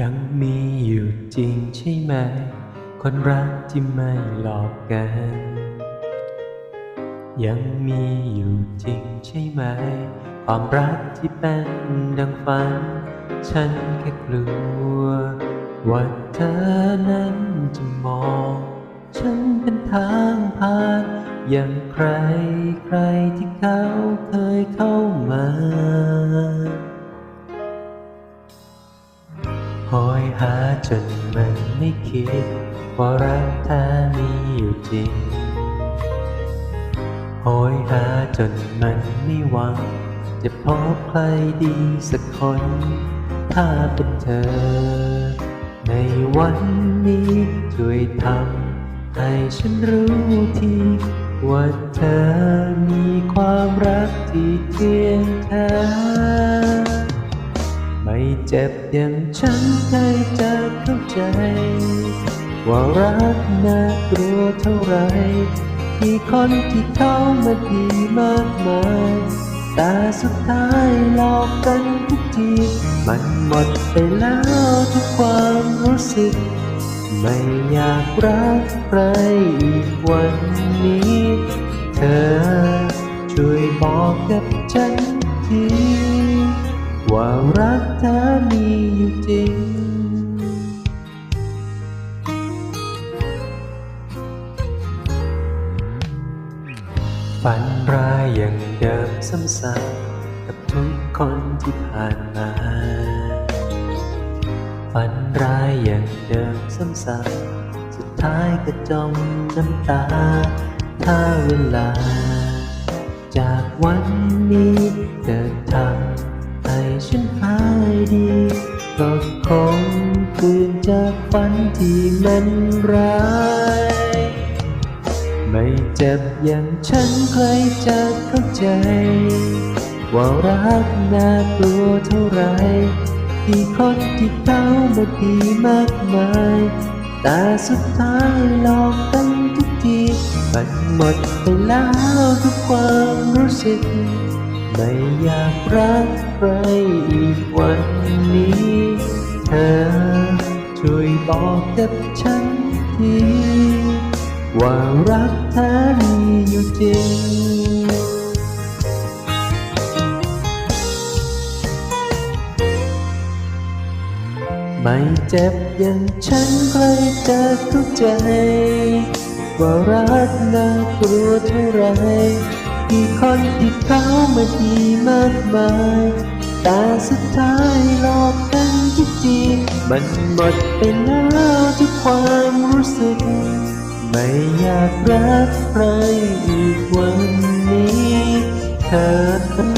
ยังมีอยู่จริงใช่ไหม คนรักที่ไม่หลอกกัน ยังมีอยู่จริงใช่ไหม ความรักที่เป็นดังฝัน ฉันแค่กลัว ว่าเธอนั้นจะมอง ฉันเป็นทางผ่าน อย่างใครใครที่เขาเคยเข้าาหาจนมันไม่คิด ว่ารักแท้มีอยู่จริงหอยหาจนมันไม่หวัง จะพบใครดีสักคน ถ้าเป็นเธอ ในวันนี้ช่วยทำให้ฉันรู้ทีว่าเธอ เจ็บอย่างฉันใครจะเข้าใจ ว่ารักน่ากลัวเท่าไรมีคนที่เขามาดีมากมายแต่สุดท้ายหลอกกันทุกที มันหมดไปแล้วทุกความรู้สึก ไม่อยากรักใครอีกวันนี้ เธอช่วยบอกกับฉันที ว่ารักเธอมีอยู่จริง ฝันร้ายอย่างเดิมซ้ำๆกับทุกคนที่ผ่านมา ฝันร้ายอย่างเดิมซ้ำๆสุดท้ายก็จมน้ำตา ถ้าเวลา จากวัน ก็คงตื่นจากฝันที่มันร้ายไม่เจ็บอย่างฉันใครจะเข้าใจ ว่ารักน่ากลัวเท่าไรที่คนที่เขามาดีมากมาย แต่สุดท้ายหลอกกันทุกทีมันหมดไปแล้วทุกความรู้สึก ไม่อยากรักใครอีกวันนี้ เธอช่วยบอกกับฉันที ว่ารักแท้มีอยู่จริงไม่เจ็บอย่างฉันใครจะเข้าใจ ว่ารักน่ากลัวเท่าไรที่คนที่ เขามาดีมากมาย แต่สุดท้ายหลอกกันทุกทีมันหมดไปแล้วทุกความรู้สึก ไม่อยากรักใครอีกวันนี้เธอ